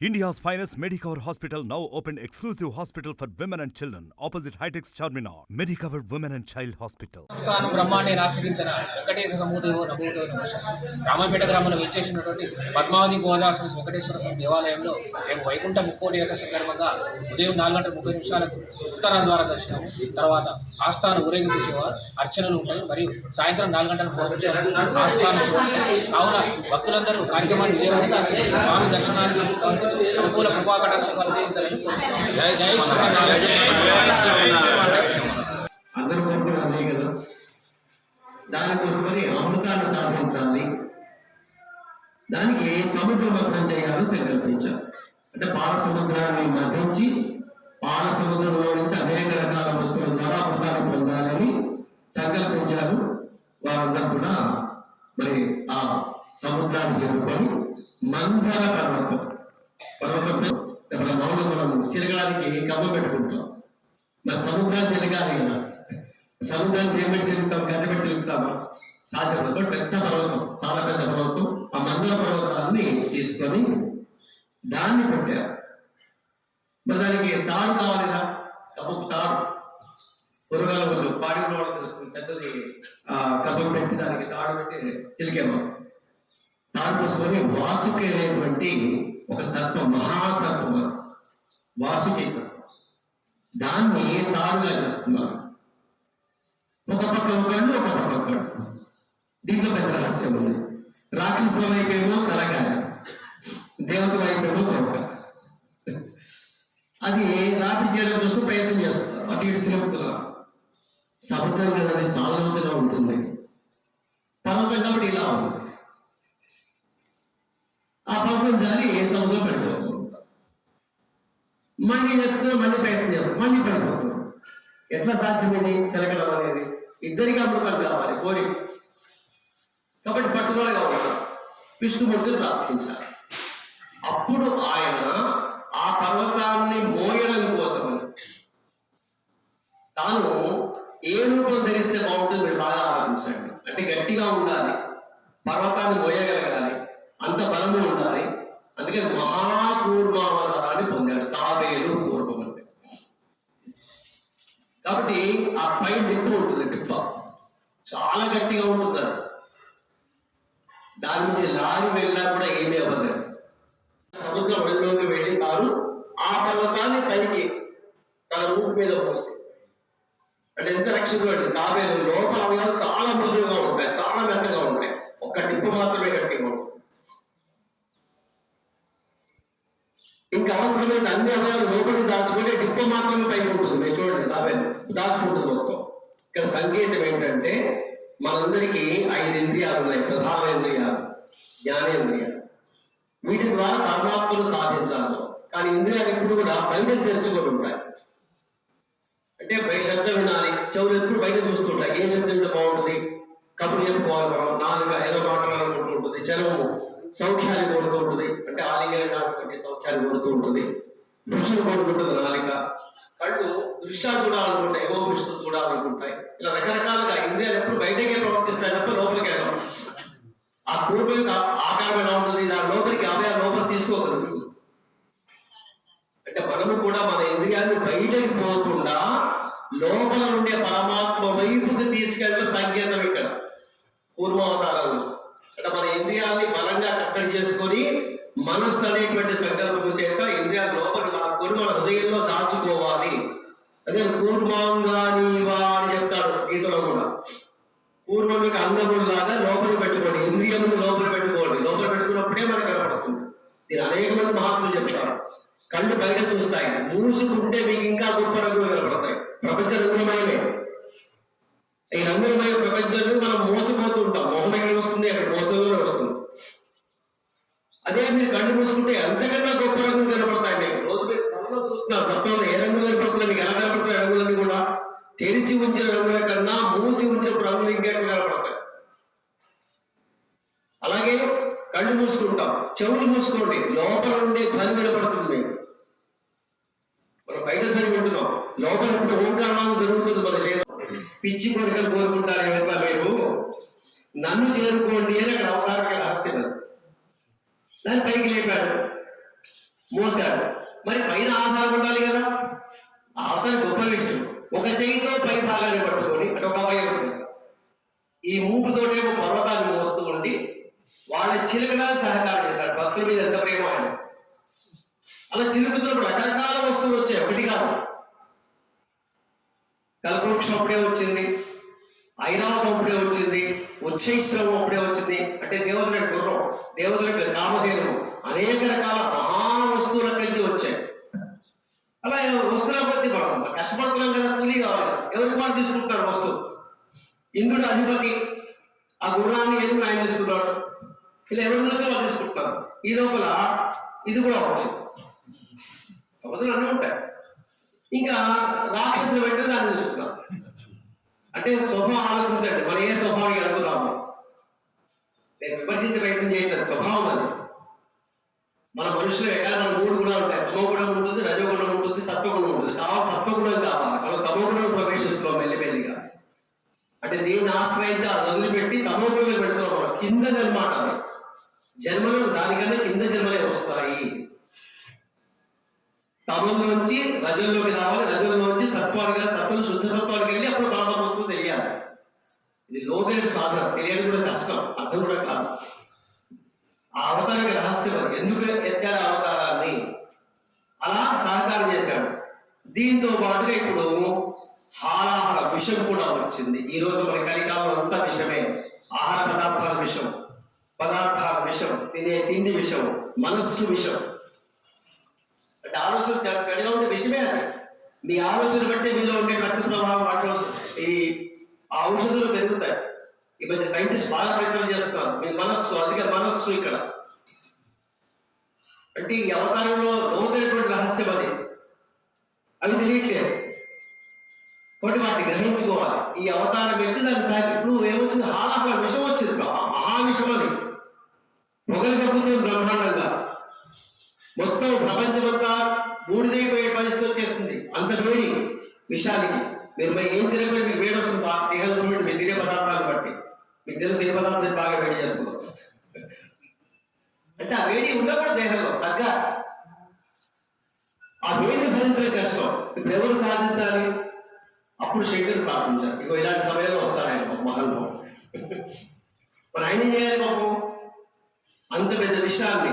India's finest Medicover hospital now open exclusive hospital for women and children opposite Hitex Charminar Medicover women and child hospital సంస్థానం బ్రహ్మాండే ఆశ్రదించిన వెంకటేశ్వర సమూదేవో నమోదేవ రామపేట గ్రామంలో వచ్చేసినటువంటి పద్మావతి గోదావరి వెంకటేశ్వర స్వామి దేవాలయంలో మేము వైకుంఠ ముక్కోటి యొక్క సందర్భంగా ఉదయం నాలుగు గంటల ముప్పై నిమిషాలకు ఉత్తరాల ద్వారా దర్శనం తర్వాత ఆస్థాన ఊరేగింపు సేవ అర్చనలు ఉంటాయి మరియు సాయంత్రం నాలుగు గంటల నిమిషాలకు ఆస్థాన సేవ. కావున భక్తులందరూ కార్యక్రమాన్ని విజయవంతంగా స్వామి దర్శనానికి అనుకూల కృపా కటాక్షాలు అందించాలని కోరుతున్నాను. జై శ్రీమన్నారాయణ అందరూ కోరుకున్నారు అదే కదా దానికోసమని అమృతాన్ని సాధించాలి దానికి సముద్ర మథనం చేయాలని సంకల్పించారు అంటే పాల సముద్రాన్ని మధించి పాల సముద్రంలో నుంచి అనేక రకాల వస్తువుల ద్వారా అమృతాన్ని పొందాలని సంకల్పించారు. వారందరూ కూడా మరి ఆ సముద్రాన్ని చేరుకొని మందర పర్వతం. పర్వతం ఇప్పుడు మౌనం మనం చిరగడానికి కమ్మ పెట్టుకుంటాం. మరి సముద్రం చెరగాలి కదా. సముద్రాలు పెట్టి తిరుగుతాం? గడ్డబెట్టి తిరుగుతామా? సాధ్యం పెద్ద పర్వతం చాలా పెద్ద పర్వతం. ఆ మందర పర్వతాన్ని తీసుకొని దాన్ని పెట్టారు మరి దానికి తాడు కావాలిరా? కప్పకు తాడు. కూరగాయల వాళ్ళు పాడి వాళ్ళు తెలుసుకుని పెద్దది ఆ కప్పకు పెట్టి దానికి తాడు పెట్టి చిలికేమో. తాడు కోసమని వాసుకి అనేటువంటి ఒక సర్పం మహాసర్పం వాసుకి సర్పం. దాన్ని తాడుగా చేస్తున్నారు. ఒక పక్క ఒక కళ్ళు ఒక పక్క ఒక కళ్ళు దీంట్లో పెద్ద రహస్యం ఉంది. రాత్రి వైపేమో తలకాయ దేవత వైపేమో తోక అది రాత్రి చేయడం కోసం ప్రయత్నం చేస్తారు అటు ఇటు చిలుపుతున్నారు సముద్రం అనేది చాలా లోతుగా ఉంటుంది. పర్వతం కాబట్టి ఇలా ఉంటుంది. ఆ పర్వతం జారి సముద్రం పడిపోతుంది మళ్ళీ చెప్తే మళ్ళీ ప్రయత్నం చేస్తాం. మళ్ళీ పడిపోతున్నాం ఎట్లా సాధ్యమైంది చిలకడం అనేది? ఇద్దరికి అమృతాలు కావాలి కోరిక కాబట్టి పట్టుదలగా ఉంటారు విష్ణుమూర్తిని ప్రార్థించారు అప్పుడు ఆయన పర్వతాన్ని మోయడం కోసమని. తాను ఏ రూపం ధరిస్తే బాగుంటుంది మీరు బాగా ఆలోచించండి. అంటే గట్టిగా ఉండాలి. పర్వతాన్ని మోయగలగాలి. అంత బలము ఉండాలి. అందుకే మహాపూర్వావతారాన్ని పొందాడు. తాబేలు పూర్వం అంటే. కాబట్టి ఆ పై నిప్పు ఉంటుంది నిప్ప చాలా గట్టిగా ఉంటుంది అది. దాని నుంచి లారి వెళ్ళినా కూడా ఏమీ అవ్వదు. సముద్రం వెళ్ళలోకి వెళ్ళి వారు ఆ పర్వతాన్ని పైకి తన రూపు మీద పోసి. అంటే ఎంత రక్షకుడు అంటే తాబేలు లోపల అవయవాలు చాలా మృదువుగా ఉంటాయి చాలా మెత్తగా ఉంటాయి. ఒక్క టిప్పు మాత్రమే కట్టి ఇంకా అవసరమైన అన్ని అవయాలు లోపలికి దాచుకుంటే డిప్ప మాత్రమే పైకి ఉంటుంది. మీరు చూడండి తాబేలు దాచుకుంటుంది మొత్తం. ఇక్కడ సంకేతం ఏంటంటే మనందరికీ ఐదు ఇంద్రియాలు ఉన్నాయి ప్రధాన ఇంద్రియాలు జ్ఞానేంద్రియాలు. వీటి ద్వారా పరమాత్మను సాధించాలి. కానీ ఇంద్రియాలు ఎప్పుడు కూడా బయట తెరుచుకొని ఉంటాయి అంటే బయట శబ్దం వినాలి చెవులు ఎప్పుడు బయట చూస్తుంటాయి ఏ శబ్దం వింటే బాగుంటుంది. కబుర్లు చెప్పుకోవాలి మనం. నాలుక ఏదో మాట్లాడాలనుకుంటుంటుంది చర్మము సౌఖ్యాన్ని కోరుతూ ఉంటుంది. అంటే ఆలింగనం కాబట్టి సౌఖ్యాన్ని కోరుతూ ఉంటుంది. రుచులు కోరుకుంటుంది నాలిక. కళ్ళు దృష్టాలు చూడాలనుకుంటాయి. ఏవో దృష్టిలు చూడాలనుకుంటాయి. ఇలా రకరకాలుగా ఇంద్రియాలు ఎప్పుడు బయటకే ప్రవర్తిస్తాయి తప్ప లోపలికి ఆ కూర్పు ఆకారం ఎలా ఉంటుంది? దాని లోపలికి అవే లోపల తీసుకోగలుగుతుంది. అంటే మనము కూడా మన ఇంద్రియాన్ని బయటకు పోకుండా లోపల ఉండే పరమాత్మ వైపుకి తీసుకెళ్ళడం సంకేతం ఇక్కడ. పూర్వావతారాలు. అంటే మన ఇంద్రియాన్ని బలంగా కట్టడి చేసుకొని మనస్సు అనేటువంటి సంకల్పం చేత ఇంద్రియాలు లోపల లాక్కొని మన హృదయంలో దాచుకోవాలి. అదే కూర్మాంగానీవా అని చెప్తారు గీతలో కూడా. పూర్వం మీకు అంగములాగా లోపల పెట్టుకోండి. ఇంద్రియములు లోపల పెట్టుకోండి. లోపల పెట్టుకున్నప్పుడే మనకు కనపడుతుంది. దీని అనేక మంది మహాత్ములు చెప్తారు. బయట చూస్తాయి మూసుకుంటే మీకు ఇంకా గొప్ప రంగులు కనపడతాయి ప్రపంచ రంగులమయమే ఈ రంగులమయ ప్రపంచాన్ని మనం మోసపోతూ ఉంటాం. మొహం ఎక్కడ వస్తుంది? అక్కడ మోసంలో వస్తుంది. అదే మీరు కళ్ళు మూసుకుంటే అంతకన్నా గొప్ప రంగులు కనపడతాయి మీకు. రోజు మీరు కళ్ళలో చూస్తున్నారు. సత్వంలో ఏ రంగులు కనపడుతున్నాయి? మీకు ఎలా కనపడుతున్నాయి రంగులన్నీ కూడా? తెరిచి ఉంచిన రంగుల కన్నా మూసి ఉంచిన రంగులు ఇంకా కనపడతాయి. అలాగే కళ్ళు మూసుకుంటాం. చెవులు మూసుకోండి. లోపల ఉండే ధ్వని వినపడుతుంది మీకు. బయట సరి లోపల ఇప్పుడు జరుగుతుంది మన శరీరం పిచ్చి కోరికలు కోరుకుంటారు ఏమన్నా మీరు. నన్ను చేరుకోండి అని అక్కడ అవతారక రహస్యం అది. దాని పైకి లేపాడు మోసాడు మరి పైన ఆధారం ఉండాలి కదా. అతని గొప్ప విషయం. ఒక చేయితో పై భాగాన్ని పట్టుకొని అటు ఒక అవయవం ఈ మూపుతోటేమో పర్వతాన్ని మోస్తూ ఉండి వాళ్ళ చిలకగా సహకారం చేశాడు భక్తుల మీద ఎంత ప్రేమ ఆయన. అలా చిలుకుతున్నప్పుడు రకరకాల వస్తువులు వచ్చాయి. ఒకటి కాదు. కల్పవృక్షం అప్పుడే వచ్చింది. ఐరావతం అప్పుడే వచ్చింది. ఉచ్చైశ్రవం అప్పుడే వచ్చింది. అంటే దేవతల యొక్క గుర్రం దేవతల యొక్క కామధేను అనేక రకాల మహా వస్తువుల కలిసి వచ్చాయి. అలా వస్తువుల కొద్ది మనం కష్టపడుతున్నాం కదా కూలి కావాలి ఎవరికి వారు తీసుకుంటారు వస్తువు? ఇంద్రుడు అధిపతి. ఆ గుర్రాన్ని ఎందుకు ఆయన తీసుకుంటాడు? ఇలా ఎవరి నుంచి వాళ్ళు తీసుకుంటారు. ఈ లోపల ఇది కూడా వచ్చింది అవతలు అన్నీ ఉంటాయి. ఇంకా రాక్షసులు వెంటనే దాన్ని చూసుకున్నాం అంటే స్వభావం ఆలోచించండి. మనం ఏ స్వభావానికి వెళ్తున్నాము? నేను విమర్శించే ప్రయత్నం చేయట్లేదు. స్వభావం అది. మన మనుషులు ఎక్కడ మన మూడు గుణాలు ఉంటాయి. తమోగుణం ఉంటుంది రజోగుణం ఉంటుంది సత్వగుణం ఉంటుంది. కావాలి సత్వగుణం కావాలి. మనం తమోగుణం ప్రవేశిస్తున్నాం మెల్లిమెల్లిగా. అంటే దీన్ని ఆశ్రయించి అది వదిలిపెట్టి తమో పెడుతున్నాం మనం. కింద జన్మాట అది జన్మలు దానికన్నా కింద జన్మలే వస్తాయి. తమంలోంచి రజంలోకి రావాలి రజంలోంచి సత్వాలుగా సత్వం శుద్ధ సత్వానికి వెళ్ళి అప్పుడు పరమత్వం తెలియాలి. ఇది లోతైన సాధన తెలియడం కూడా కష్టం అర్థం కూడా కాదు. ఆ అవతారానికి రహస్యం ఎందుకు ఎత్తాడు అవతారాన్ని? అలా సహకారం చేశాడు. దీంతో పాటుగా ఇప్పుడు హారాహార విషం కూడా వచ్చింది. ఈ రోజు మన కలికాలం అంతా విషమే. ఆహార పదార్థాల విషం పదార్థాల విషం తినే తిండి విషం మనస్సు విషం. ఆలోచన చె- చెడుగా ఉంటే విషయమే అది. మీ ఆలోచన బట్టి మీలో ఉండే రక్త ప్రవాహం వాటిలో ఈ ఆ ఔషధులు పెరుగుతాయి. ఈ మధ్య సైంటిస్ట్ బాగా ప్రచారం చేస్తున్నారు. మీ మనస్సు అందుకే మనస్సు ఇక్కడ. అంటే ఈ అవతారంలో లోతైనటువంటి రహస్యం అది. అవి తెలియట్లేదు. కాబట్టి వాటిని గ్రహించుకోవాలి. ఈ అవతారం ఎత్తి దాన్ని సాగి ఇప్పుడు ఏమొచ్చింది? హాలా విషం వచ్చింది. మహా- మహావిషం అని పొగలు కప్పుతుంది బ్రహ్మాండంగా. మొత్తం ప్రపంచమంతా బూడిదైపోయే పరిస్థితి వచ్చేస్తుంది. అంత వేడి విషానికి. మీరు మరి ఏం తినకపోయి మీకు వేడి వస్తుంది. బాగా దేహం మీరు తినే పదార్థాలు బట్టి. మీకు తెలుసు ఏ పదార్థాలు బాగా వేడి చేస్తుందో. అంటే ఆ వేడి ఉండకూడదు దేహంలో తగ్గ ఆ వేడిని భరించడం కష్టం. ఇప్పుడు ఎవరు సాధించాలి? అప్పుడు శంకర్ ప్రార్థించాలి ఇక ఇలాంటి సమయంలో వస్తాడు ఆయన మహానుభావం మరి ఆయన ఏం చేయాలి పాపం? అంత పెద్ద విషయాన్ని